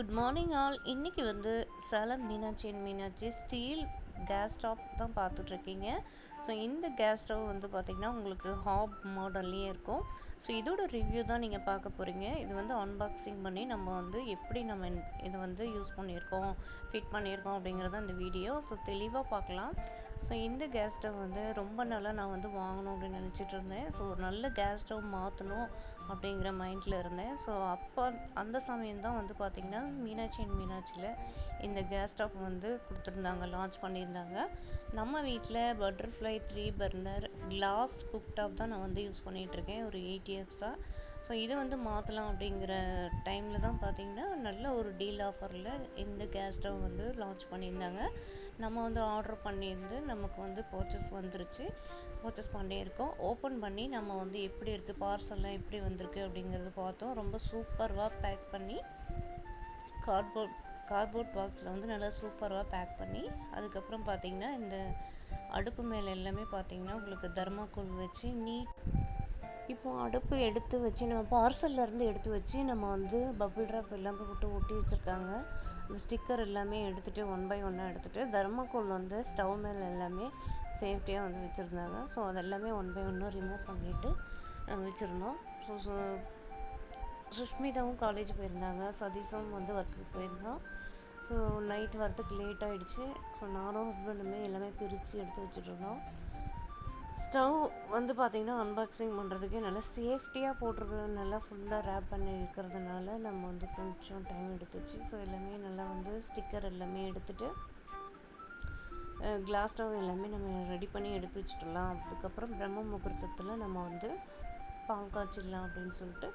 Good morning all இன்னைக்கு வந்து Salem Meenakshi and Meenakshi steel gas stove தான் பார்த்துட்ருக்கீங்க. ஸோ இந்த கேஸ் ஸ்டவ் வந்து பார்த்திங்கன்னா உங்களுக்கு ஹாப் மாடல்லையே இருக்கும். ஸோ இதோட ரிவ்யூ தான் நீங்கள் பார்க்க போகிறீங்க இது வந்து அன்பாக்சிங் பண்ணி நம்ம வந்து எப்படி நம்ம இது வந்து யூஸ் பண்ணியிருக்கோம் ஃபிட் பண்ணியிருக்கோம் அப்படிங்கிறத இந்த வீடியோ ஸோ தெளிவாக பார்க்கலாம். ஸோ இந்த கேஸ் ஸ்டவ் வந்து ரொம்ப நாளாக நான் வந்து வாங்கணும் அப்படின்னு நினச்சிட்டு இருந்தேன். ஸோ ஒரு நல்ல கேஸ் ஸ்டவ் மாற்றணும் அப்படிங்கிற மைண்டில் இருந்தேன். ஸோ அப்போ அந்த சமயம் தான் வந்து பார்த்திங்கன்னா மீனாட்சி அண்ட் மீனாட்சியில் இந்த கேஸ் ஸ்டவ் வந்து கொடுத்துருந்தாங்க லான்ச் பண்ணியிருந்தாங்க. நம்ம வீட்டில் Butterfly three burner glass cook top தான் நான் வந்து யூஸ் பண்ணிகிட்ருக்கேன் இருக்கேன் ஒரு எயிட் இயர்ஸாக ஸோ இது வந்து மாற்றலாம் அப்படிங்கிற டைமில் தான் பார்த்தீங்கன்னா நல்ல ஒரு டீல் ஆஃபரில் இந்த கேஸ் ஸ்டவ் வந்து லான்ச் பண்ணியிருந்தாங்க. நம்ம வந்து ஆர்டர் பண்ணியிருந்து நமக்கு வந்து பர்ச்சேஸ் வந்துருச்சு. பர்ச்சேஸ் பண்ணியிருக்கோம் ஓப்பன் பண்ணி நம்ம வந்து எப்படி இருக்குது பார்சல்லாம் எப்படி வந்திருக்கு அப்படிங்கிறது பார்த்தோம். ரொம்ப சூப்பராக பேக் பண்ணி கார்ட்போர்ட் கார்ட்போர்ட் பாக்ஸில் வந்து நல்லா சூப்பராக பேக் பண்ணி அதுக்கப்புறம் பார்த்தீங்கன்னா இந்த அடுப்பு மேலே எல்லாமே பார்த்தீங்கன்னா உங்களுக்கு தர்மாக்கோல் வச்சு நீட் இப்போ அடுப்பு எடுத்து வச்சு நம்ம பார்சல்ல இருந்து எடுத்து வச்சு நம்ம வந்து பபிள் ட்ராப் எல்லாம் போட்டு ஒட்டி வச்சுருக்காங்க. ஸ்டிக்கர் எல்லாமே எடுத்துகிட்டு ஒன் பை ஒன்னாக எடுத்துகிட்டு தர்மக்கோல் வந்து ஸ்டவ் மேலே எல்லாமே சேஃப்டியாக வந்து வச்சுருந்தாங்க. ஸோ அதெல்லாமே ஒன் பை ஒன்னாக ரிமூவ் பண்ணிவிட்டு வச்சுருந்தோம். ஸோ ஸோ சுஷ்மிதாவும் காலேஜ் போயிருந்தாங்க. சதீஷும் வந்து ஒர்க்குக்கு போயிருந்தோம். ஸோ நைட் வரதுக்கு லேட் ஆகிடுச்சு ஸோ நானும் ஹஸ்பண்டுமே எல்லாமே பிரித்து எடுத்து வச்சுட்ருந்தோம் ஸ்டவ் வந்து பார்த்திங்கன்னா அன்பாக்சிங் பண்ணுறதுக்கு நல்லா சேஃப்டியாக போட்டிருக்கு நல்லா ஃபுல்லாக ரேப் பண்ணி இருக்கிறதுனால நம்ம வந்து கொஞ்சம் டைம் எடுத்துச்சு. ஸோ எல்லாமே நல்லா வந்து ஸ்டிக்கர் எல்லாமே எடுத்துட்டு கிளாஸ் ஸ்டவ் எல்லாமே நம்ம ரெடி பண்ணி எடுத்து வச்சுட்டலாம் அதுக்கப்புறம் பிரம்ம முகூர்த்தத்தில் நம்ம வந்து பால் காய்ச்சிடலாம் அப்படின்னு சொல்லிட்டு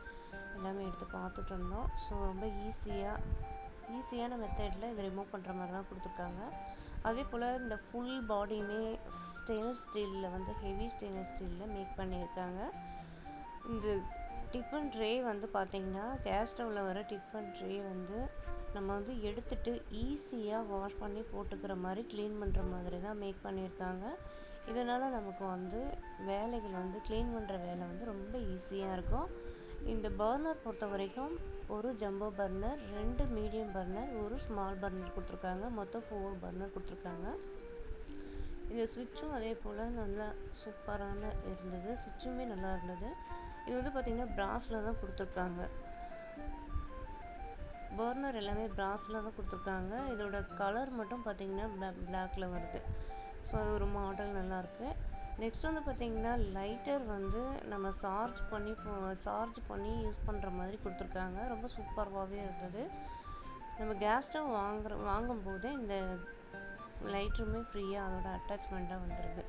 எல்லாமே எடுத்து பார்த்துட்டு இருந்தோம். ஸோ ரொம்ப ஈஸியாக ஈஸியான மெத்தடில் இதை ரிமூவ் பண்ணுற மாதிரி தான் கொடுத்துருக்காங்க. அதே போல் இந்த ஃபுல் பாடியுமே ஸ்டெயின்லெஸ் ஸ்டீலில் வந்து ஹெவி ஸ்டெயின்லெஸ் ஸ்டீலில் மேக் பண்ணியிருக்காங்க. இந்த டிஃபன் ட்ரே வந்து பார்த்தீங்கன்னா கேஸ் ஸ்டவ்வில் வர டிஃபன் ட்ரே வந்து நம்ம வந்து எடுத்துட்டு ஈஸியாக வாஷ் பண்ணி போட்டுக்கிற மாதிரி க்ளீன் பண்ணுற மாதிரி தான் மேக் பண்ணியிருக்காங்க. இதனால் நமக்கு வந்து வேலைகள் வந்து க்ளீன் பண்ணுற வேலை வந்து ரொம்ப ஈஸியாக இருக்கும். இந்த பர்னர் பொறுத்த வரைக்கும் ஒரு ஜம்போ பர்னர் ரெண்டு மீடியம் பர்னர் ஒரு ஸ்மால் பர்னர் கொடுத்துருக்காங்க. மொத்தம் ஃபோர் பர்னர் கொடுத்துருக்காங்க. இந்த சுவிட்சும் அதே போல் நல்லா சூப்பரான இருந்தது. சுவிட்சுமே நல்லா இருந்தது. இது வந்து பார்த்தீங்கன்னா பிராஸில் தான் கொடுத்துருக்காங்க. பர்னர் எல்லாமே பிராஸில் தான் கொடுத்துருக்காங்க. இதோட கலர் மட்டும் பார்த்தீங்கன்னா பிளாக்ல வருது. ஸோ அது ஒரு மாடல் நல்லாயிருக்கு நெக்ஸ்ட் வந்து பார்த்தீங்கன்னா லைட்டர் வந்து நம்ம சார்ஜ் பண்ணி சார்ஜ் பண்ணி யூஸ் பண்ணுற மாதிரி கொடுத்துருக்காங்க. ரொம்ப சூப்பர்வாகவே இருந்தது. நம்ம கேஸ் ஸ்டவ் வாங்குற வாங்கும்போதே இந்த லைட்டருமே ஃப்ரீயாக அதோட அட்டாச்மெண்ட்டாக வந்துடுது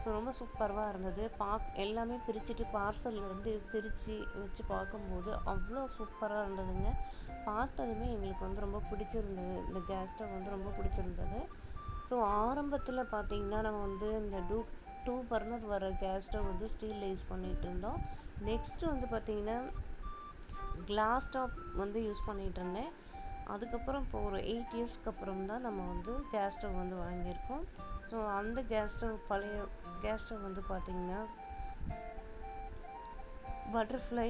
ஸோ ரொம்ப சூப்பராக இருந்தது. பாக் எல்லாமே பிரிச்சுட்டு பார்சல்ல இருந்து பிரித்து வச்சு பார்க்கும்போது அவ்வளோ சூப்பராக இருந்ததுங்க. பார்த்ததுமே எங்களுக்கு வந்து ரொம்ப பிடிச்சிருந்தது. இந்த கேஸ் ஸ்டவ் வந்து ரொம்ப பிடிச்சிருந்தது. ஸோ ஆரம்பத்தில் பார்த்தீங்கன்னா நம்ம வந்து இந்த டூ டூ பர்னர் வர கேஸ் ஸ்டவ் வந்து ஸ்டீலில் யூஸ் பண்ணிகிட்டு இருந்தோம் நெக்ஸ்ட் வந்து பார்த்தீங்கன்னா கிளாஸ் டாப் வந்து யூஸ் பண்ணிகிட்டு இருந்தேன் அதுக்கப்புறம் இப்போ ஒரு எயிட் இயர்ஸ்க்கு அப்புறம் தான் நம்ம வந்து கேஸ் ஸ்டவ் வந்து வாங்கியிருக்கோம். ஸோ அந்த கேஸ் ஸ்டவ் பழைய கேஸ் ஸ்டவ் வந்து பார்த்தீங்கன்னா பட்டர்ஃப்ளை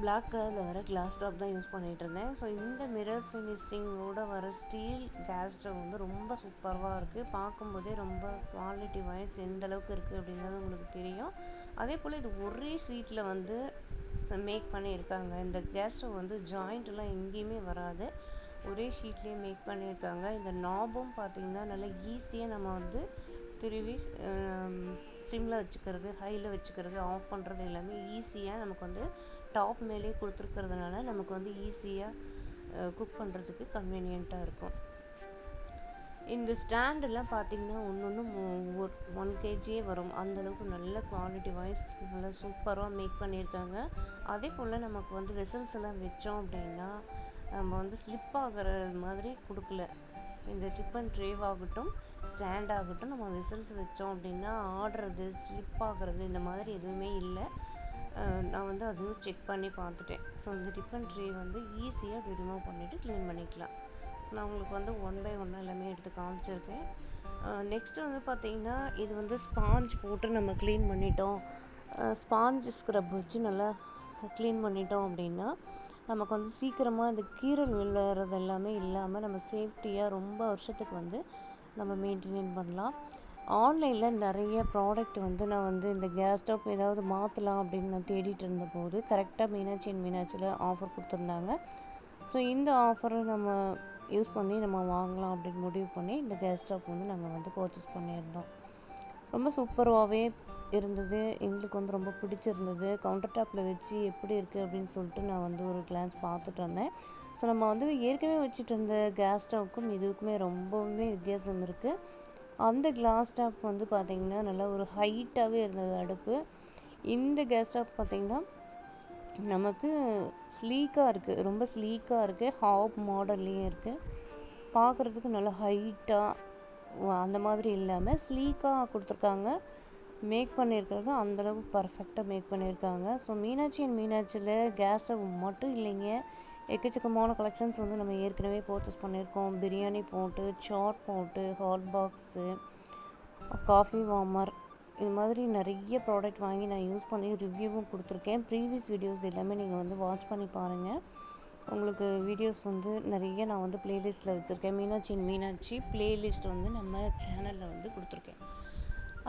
பிளாக் கலரில் வர கிளாஸ் டாப் தான் யூஸ் பண்ணிகிட்டு இருந்தேன் ஸோ இந்த மிரர் ஃபினிஷிங்கோட வர ஸ்டீல் கேஸ் ஸ்டவ் வந்து ரொம்ப சூப்பராக இருக்குது பார்க்கும்போதே ரொம்ப குவாலிட்டி வைஸ் எந்த அளவுக்கு இருக்குது அப்படிங்கிறது உங்களுக்கு தெரியும். அதே போல் இது ஒரே சீட்டில் வந்து மேக் பண்ணியிருக்காங்க. இந்த கேஸ் ஸ்டவ் வந்து ஜாயிண்ட் எல்லாம் எங்கேயுமே வராது. ஒரே ஷீட்லேயே மேக் பண்ணியிருக்காங்க. இந்த நாபும் பார்த்தீங்கன்னா நல்லா ஈஸியாக நம்ம வந்து திருவி சிம்மில் வச்சுக்கிறது ஹையில் வச்சுக்கிறது ஆஃப் பண்ணுறது எல்லாமே ஈஸியாக நமக்கு வந்து டாப் மேலேயே கொடுத்துருக்கறதுனால நமக்கு வந்து ஈஸியாக குக் பண்ணுறதுக்கு கன்வீனியண்ட்டாக இருக்கும். இந்த ஸ்டாண்டெல்லாம் பார்த்தீங்கன்னா ஒன்று ஒன்று ஒன் கேஜியே வரும். அந்தளவுக்கு நல்ல குவாலிட்டி வைஸ் நல்லா சூப்பராக மேக் பண்ணியிருக்காங்க. அதே போல் நமக்கு வந்து வெசல்ஸ் எல்லாம் வச்சோம் அப்படின்னா நம்ம வந்து ஸ்லிப் ஆகிற மாதிரி கொடுக்கல. இந்த டிஃபன் ட்ரேவ் ஆகட்டும் ஸ்டாண்ட் ஆகட்டும் நம்ம விசில்ஸ் வச்சோம் அப்படின்னா ஆடுறது ஸ்லிப் ஆகுறது இந்த மாதிரி எதுவுமே இல்லை. நான் வந்து அது செக் பண்ணி பார்த்துட்டேன். ஸோ இந்த டிஃபன் ட்ரே வந்து ஈஸியாக ரிமூவ் பண்ணிவிட்டு க்ளீன் பண்ணிக்கலாம். ஸோ நான் உங்களுக்கு வந்து ஒன் பை ஒன்னாக எல்லாமே எடுத்து காமிச்சிருக்கேன். நெக்ஸ்ட் வந்து பார்த்தீங்கன்னா இது வந்து ஸ்பாஞ்ச் போட்டு நம்ம க்ளீன் பண்ணிட்டோம். ஸ்பாஞ்ச் ஸ்க்ரப் வச்சு நல்லா க்ளீன் பண்ணிட்டோம் அப்படின்னா நமக்கு வந்து சீக்கிரமாக இந்த கீறல் விழுறது எல்லாமே இல்லாமல் நம்ம சேஃப்டியாக ரொம்ப வருஷத்துக்கு வந்து நம்ம மெயின்டைன் பண்ணலாம். ஆன்லைனில் நிறைய ப்ராடக்ட் வந்து நான் வந்து இந்த கேஸ் ஸ்டவ் ஏதாவது மாற்றலாம் அப்படின்னு நான் தேடிட்டு இருந்தபோது கரெக்டாக மீனாட்சி அண்ட் மீனாட்சியில் ஆஃபர் கொடுத்துருந்தாங்க. ஸோ இந்த ஆஃபரை நம்ம யூஸ் பண்ணி நம்ம வாங்கலாம் அப்படின்னு முடிவு பண்ணி இந்த கேஸ் ஸ்டவ் வந்து நாங்கள் வந்து பர்ச்சேஸ் பண்ணியிருந்தோம். ரொம்ப சூப்பராகவே இருந்தது. எங்களுக்கு வந்து ரொம்ப பிடிச்சிருந்தது. கவுண்டர் டாப்பில் வச்சு எப்படி இருக்குது அப்படின்னு சொல்லிட்டு நான் வந்து ஒரு கிளான்ஸ் பார்த்துட்டு வந்தேன். ஸோ நம்ம வந்து ஏற்கனவே வச்சுட்டு இருந்த கேஸ் ஸ்டவ்க்கும் இதுக்குமே ரொம்பவுமே வித்தியாசம் இருக்குது அந்த கிளாஸ் ஸ்டவ் வந்து பார்த்திங்கன்னா நல்லா ஒரு ஹைட்டாகவே இருந்தது அடுப்பு. இந்த கேஸ் ஸ்டவ் பார்த்தீங்கன்னா நமக்கு ஸ்லீக்காக இருக்குது ரொம்ப ஸ்லீக்காக இருக்குது ஹாப் மாடல்லையும் இருக்குது பார்க்குறதுக்கு நல்லா ஹைட்டாக அந்த மாதிரி இல்லாமல் ஸ்லீக்காக கொடுத்துருக்காங்க. மேக் பண்ணியிருக்கிறது அந்தளவுக்கு பர்ஃபெக்டாக மேக் பண்ணியிருக்காங்க ஸோ மீனாட்சி அண்ட் மீனாட்சியில் கேஸ் ஸ்டவ் மட்டும் இல்லைங்க. எக்கச்சக்கமான கலெக்ஷன்ஸ் வந்து நம்ம ஏற்கனவே பர்ச்சேஸ் பண்ணியிருக்கோம். பிரியாணி போட்டு சாட் போட்டு ஹாட் பாக்ஸு காஃபி வார்மர் இது மாதிரி நிறைய ப்ராடக்ட் வாங்கி நான் யூஸ் பண்ணி ரிவ்யூவும் கொடுத்துருக்கேன். ப்ரீவியஸ் வீடியோஸ் எல்லாமே நீங்கள் வந்து வாட்ச் பண்ணி பாருங்கள் உங்களுக்கு வீடியோஸ் வந்து நிறைய நான் வந்து பிளேலிஸ்ட்டில் வச்சுருக்கேன். மீனாட்சி மீனாட்சி பிளேலிஸ்ட் வந்து நம்ம சேனலில் வந்து கொடுத்துருக்கேன்.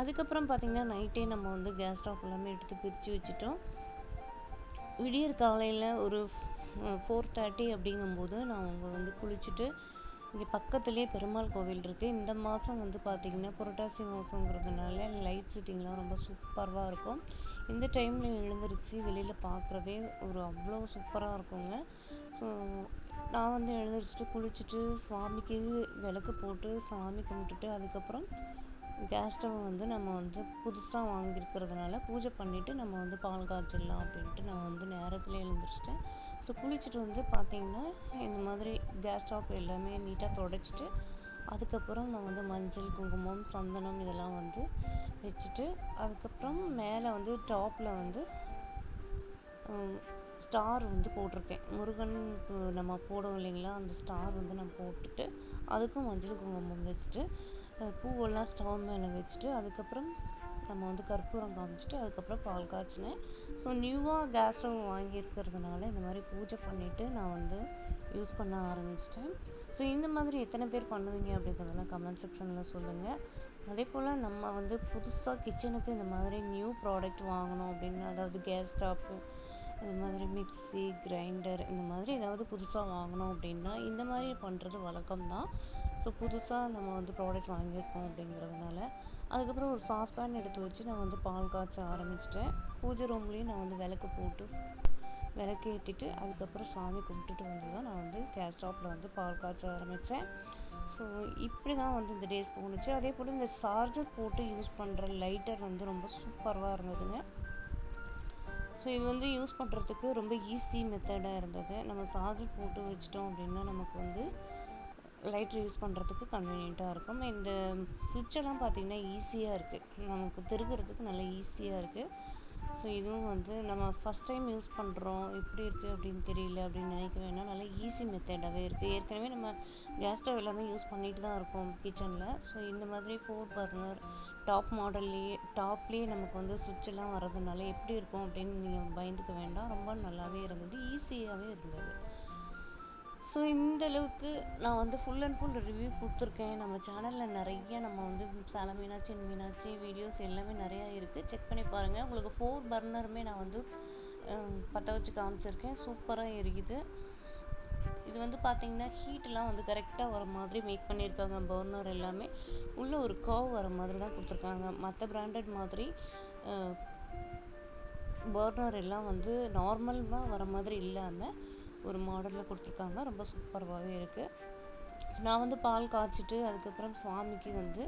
அதுக்கப்புறம் பார்த்திங்கன்னா நைட்டே நம்ம வந்து கேஸ் ஸ்டவ் எல்லாமே எடுத்து பிரித்து வச்சுட்டோம். விடியற் காலையில் ஒரு ஃபோர் தேர்ட்டி அப்படிங்கும்போது நான் அவங்க வந்து குளிச்சுட்டு இங்கே பக்கத்துலேயே பெருமாள் கோவில் இருக்குது இந்த மாதம் வந்து பார்த்திங்கன்னா புரட்டாசி மாதங்கிறதுனால லைட் செட்டிங்லாம் ரொம்ப சூப்பராக இருக்கும். இந்த டைமில் எழுந்திரிச்சு வெளியில் பார்க்குறதே ஒரு அவ்வளோ சூப்பராக இருக்குங்க. ஸோ நான் வந்து எழுந்திரிச்சிட்டு குளிச்சுட்டு சுவாமிக்கு விளக்கு போட்டு சாமி கும்பிட்டுட்டு அதுக்கப்புறம் கேஸ் ஸ்டவ் வந்து நம்ம வந்து புதுசாக வாங்கியிருக்கிறதுனால பூஜை பண்ணிவிட்டு நம்ம வந்து பால் காய்ச்சிடலாம் அப்படின்ட்டு நான் வந்து நேரத்தில் எழுந்திரிச்சிட்டேன். ஸோ குளிச்சுட்டு வந்து பார்த்தீங்கன்னா இந்த மாதிரி கேஸ் ஸ்டவ் எல்லாமே நீட்டாக தொடச்சிட்டு அதுக்கப்புறம் நான் வந்து மஞ்சள் குங்குமம் சந்தனம் இதெல்லாம் வந்து வச்சுட்டு அதுக்கப்புறம் மேலே வந்து டாப்பில் வந்து ஸ்டார் வந்து போட்டிருக்கேன் முருகன் நம்ம போடுவோம் இல்லைங்களா? அந்த ஸ்டார் வந்து நான் போட்டுட்டு அதுக்கும் மஞ்சள் குங்குமம் வச்சுட்டு பூவெல்லாம் ஸ்டவ் மேலே வச்சுட்டு அதுக்கப்புறம் நம்ம வந்து கற்பூரம் காமிச்சிட்டு அதுக்கப்புறம் பால் காய்ச்சினேன். ஸோ நியூவாக கேஸ் ஸ்டவ் வாங்கியிருக்கிறதுனால இந்த மாதிரி பூஜை பண்ணிவிட்டு நான் வந்து யூஸ் பண்ண ஆரம்பிச்சிட்டேன். ஸோ இந்த மாதிரி எத்தனை பேர் பண்ணுவீங்க அப்படிங்கிறதெல்லாம் கமெண்ட் செக்ஷனில் சொல்லுங்கள் அதே போல் நம்ம வந்து புதுசாக கிச்சனுக்கு இந்த மாதிரி நியூ ப்ராடக்ட் வாங்கணும் அப்படின்னு அதாவது கேஸ் ஸ்டாப்பு இந்த மாதிரி மிக்சி கிரைண்டர் இந்த மாதிரி ஏதாவது புதுசாக வாங்கணும் அப்படின்னா இந்த மாதிரி பண்ணுறது வழக்கம் தான் ஸோ புதுசாக நம்ம வந்து ப்ராடக்ட் வாங்கியிருக்கோம் அப்படிங்கிறதுனால அதுக்கப்புறம் ஒரு சாஸ்பேன் எடுத்து வச்சு நான் வந்து பால் காய்ச்ச ஆரம்பிச்சிட்டேன். பூஜை ரூம்லேயும் நான் வந்து விளக்கு போட்டு விளக்கு ஏற்றிட்டு அதுக்கப்புறம் சாமி கும்பிட்டுட்டு வந்து தான் நான் வந்து கேஸ் ஸ்டாப்பில் வந்து பால் காய்ச்ச ஆரம்பித்தேன் ஸோ இப்படி தான் வந்து இந்த டேஸ் போணுச்சு. அதே போல் இந்த சார்ஜர் போட்டு யூஸ் பண்ணுற லைட்டர் வந்து ரொம்ப சூப்பராக இருந்ததுங்க. ஸோ இது வந்து யூஸ் பண்ணுறதுக்கு ரொம்ப ஈஸி மெத்தடாக இருந்தது. நம்ம சார்ஜர் போட்டு வச்சிட்டோம் அப்படின்னா நமக்கு வந்து லைட்ரு யூஸ் பண்ணுறதுக்கு கன்வீனியண்ட்டாக இருக்கும். இந்த சுவிட்செல்லாம் பார்த்தீங்கன்னா ஈஸியாக இருக்குது நமக்கு திருகிறதுக்கு நல்லா ஈஸியாக இருக்குது ஸோ இதுவும் வந்து நம்ம ஃபஸ்ட் டைம் யூஸ் பண்ணுறோம் எப்படி இருக்குது அப்படின்னு தெரியல அப்படின்னு நினைக்க வேணாம் நல்லா ஈஸி மெத்தடாகவே இருக்குது ஏற்கனவே நம்ம கேஸ் ஸ்டவ் எல்லாமே யூஸ் பண்ணிட்டு தான் இருக்கோம் கிச்சனில் ஸோ இந்த மாதிரி ஃபோர் பர்னர் டாப் மாடல்லையே டாப்லேயே நமக்கு வந்து சுவிட்ச் எல்லாம் வர்றதுனால எப்படி இருக்கும் அப்படின்னு நீங்கள் பயந்துக்க வேண்டாம். ரொம்ப நல்லாவே இருந்தது. ஈஸியாகவே இருந்தது. ஸோ இந்த அளவுக்கு நான் வந்து ஃபுல் அண்ட் ஃபுல் ரிவ்யூ கொடுத்துருக்கேன். நம்ம சேனலில் நிறைய நம்ம வந்து சேலம் மீனாட்சி மீனாட்சி வீடியோஸ் எல்லாமே நிறையா இருக்குது செக் பண்ணி பாருங்கள் உங்களுக்கு ஃபோர் பர்னருமே நான் வந்து பற்ற வச்சு காமிச்சிருக்கேன். சூப்பராக எரியுது. இது வந்து பார்த்தீங்கன்னா ஹீட்டெலாம் வந்து கரெக்டாக வர மாதிரி மேக் பண்ணியிருக்காங்க பர்னர் எல்லாமே. உள்ளே ஒரு கர்வ் வர மாதிரி தான் கொடுத்துருக்காங்க. மற்ற பிராண்டட் மாதிரி பர்னர் எல்லாம் வந்து நார்மலாக வர மாதிரி இல்லாமல் ஒரு மாடலில் கொடுத்துருக்காங்க. ரொம்ப சூப்பராகவே இருக்குது நான் வந்து பால் காய்ச்சிட்டு அதுக்கப்புறம் சுவாமிக்கு வந்து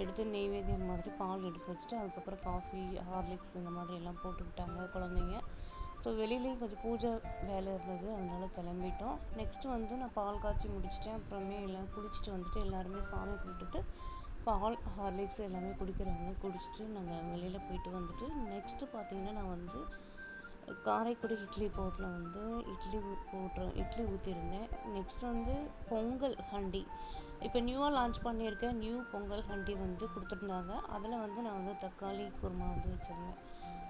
எடுத்து நெய்வேத்தியம் மாதிரி பால் எடுத்து வச்சுட்டு அதுக்கப்புறம் காஃபி ஹார்லிக்ஸ் இந்த மாதிரி எல்லாம் போட்டுக்கிட்டாங்க குழந்தைங்க. ஸோ வெளியிலேயும் கொஞ்சம் பூஜை வேலை இருந்தது. அதனால கிளம்பிட்டோம். நெக்ஸ்ட்டு வந்து நான் பால் காய்ச்சி முடிச்சிட்டேன். அப்புறமே எல்லாம் குளிச்சுட்டு வந்துட்டு எல்லாருமே சாமி கும்பிட்டுட்டு பால் ஹார்லிக்ஸ் எல்லாமே குடிக்கிறாங்க. குடிச்சிட்டு நாங்கள் வெளியில் போயிட்டு வந்துட்டு நெக்ஸ்ட்டு பார்த்தீங்கன்னா நான் வந்து காரைக்குடி இட்லி போட்டில் வந்து இட்லி போட்டு இட்லி ஊற்றிருந்தேன். நெக்ஸ்ட் வந்து பொங்கல் ஹண்டி. இப்போ நியூவாக லான்ச் பண்ணியிருக்க நியூ பொங்கல் ஹண்டி வந்து கொடுத்துருந்தாங்க. அதில் வந்து நான் வந்து தக்காளி குருமா வந்து வச்சுருந்தேன்.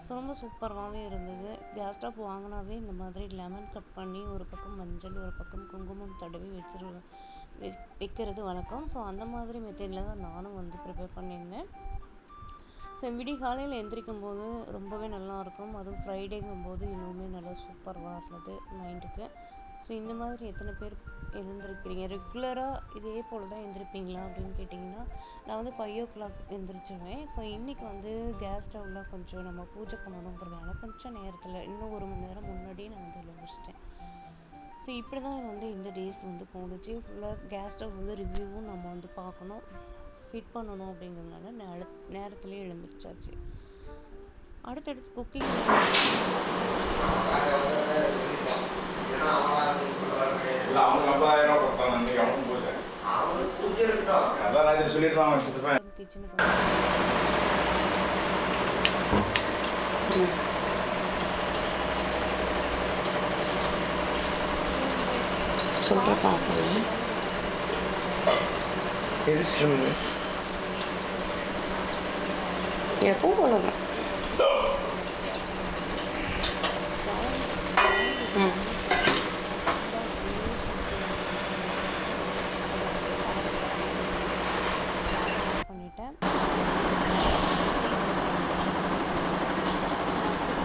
ஸோ ரொம்ப சூப்பராகவே இருந்தது. கேஸ் ஸ்டவ் வாங்கினாவே இந்த மாதிரி லெமன் கட் பண்ணி ஒரு பக்கம் மஞ்சள் ஒரு பக்கம் குங்குமம் தடவி வச்சிரு வைக்கிறது வழக்கம். ஸோ அந்த மாதிரி மெத்தேடில் தான் நானும் வந்து ப்ரிப்பேர் பண்ணியிருந்தேன். ஸோ விடிகாலையில் காலையில் எந்திரிக்கும் போது ரொம்பவே நல்லா இருக்கும் அதுவும் ஃப்ரைடேங்கும் போது இன்னுமே நல்லா சூப்பராக இருந்தது மைண்டுக்கு. ஸோ இந்த மாதிரி எத்தனை பேர் எழுந்திருக்கிறீங்க? ரெகுலராக இதே போல் தான் எழுந்திருப்பீங்களா அப்படின்னு கேட்டிங்கன்னா நான் வந்து ஃபைவ் ஓ கிளாக் எழுந்திரிச்சிருவேன் ஸோ இன்றைக்கி வந்து கேஸ் ஸ்டவ்வில் கொஞ்சம் நம்ம பூஜை பண்ணணுங்கிறதுனால கொஞ்சம் நேரத்தில் இன்னும் ஒரு மணி நேரம் முன்னாடியே நான் வந்து எழுந்திரிச்சிட்டேன். ஸோ இப்படி தான் வந்து இந்த டேஸ் வந்து போணுச்சு. ஃபுல்லாக கேஸ் ஸ்டவ் வந்து ரிவ்யூவும் நம்ம வந்து பார்க்கணும். ஃபிட் பண்ணணும் அப்படிங்கிறதுனால நேர நேரத்திலே எழுந்திரிச்சாச்சு. அடுத்தடுத்து குக்கிங் கிச்சனுக்கு சொல்ற பார்க்கலாம் எது சிரமம் எப்பவும் போலதான் ம். பண்ணிட்டேன்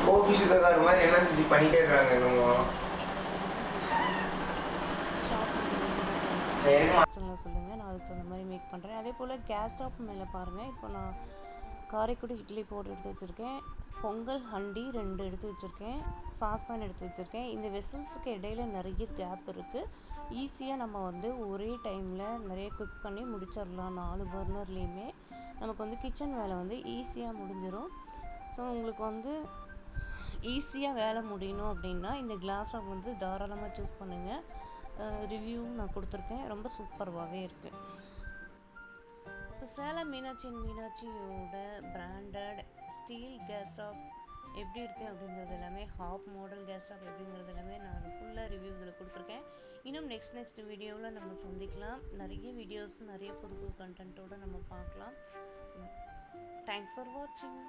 கோபி சுதாகர் மாதிரி என்ன இப்படி பண்ணிட்டே இருக்காங்க என்னமோ சொல்ல சொல்லுங்க. நான் அதுக்கு தகுந்த மாதிரி மேக் பண்றேன். அதே போல கேஸ் ஸ்டவ் மேல பாருங்க. இப்போ நான் காரைக்குடி இட்லி போட்டு எடுத்து வச்சுருக்கேன். பொங்கல் ஹண்டி ரெண்டு எடுத்து வச்சுருக்கேன். சாஸ்பேன் எடுத்து வச்சுருக்கேன். இந்த வெசல்ஸுக்கு இடையில நிறைய கேப் இருக்குது ஈஸியாக நம்ம வந்து ஒரே டைமில் நிறைய குக் பண்ணி முடிச்சிடலாம் நாலு பர்னர்லேயுமே நமக்கு வந்து கிச்சன் வேலை வந்து ஈஸியாக முடிஞ்சிடும் ஸோ உங்களுக்கு வந்து ஈஸியாக வேலை முடியணும் அப்படின்னா இந்த கிளாஸ் ஆஃப் வந்து தாராளமாக சூஸ் பண்ணுங்கள் ரிவ்யூவும் நான் கொடுத்துருக்கேன். ரொம்ப சூப்பர்வாகவே இருக்குது ஸோ சேலம் மீனாட்சியின் மீனாட்சியோட பிராண்டட் ஸ்டீல் கேஸ் ஸ்டவ் எப்படி இருக்கு அப்படிங்கிறது எல்லாமே ஹாப் மாடல் கேஸ் ஸ்டவ் எப்படிங்கிறது எல்லாமே நான் ஃபுல்லாக ரிவ்யூ இதில் கொடுத்துருக்கேன். இன்னும் நெக்ஸ்ட் நெக்ஸ்ட் வீடியோவில் நம்ம சந்திக்கலாம். நிறைய வீடியோஸ் நிறைய புது புது கண்டென்ட்டோடு நம்ம பார்க்கலாம். தேங்க்ஸ் ஃபார் வாட்சிங்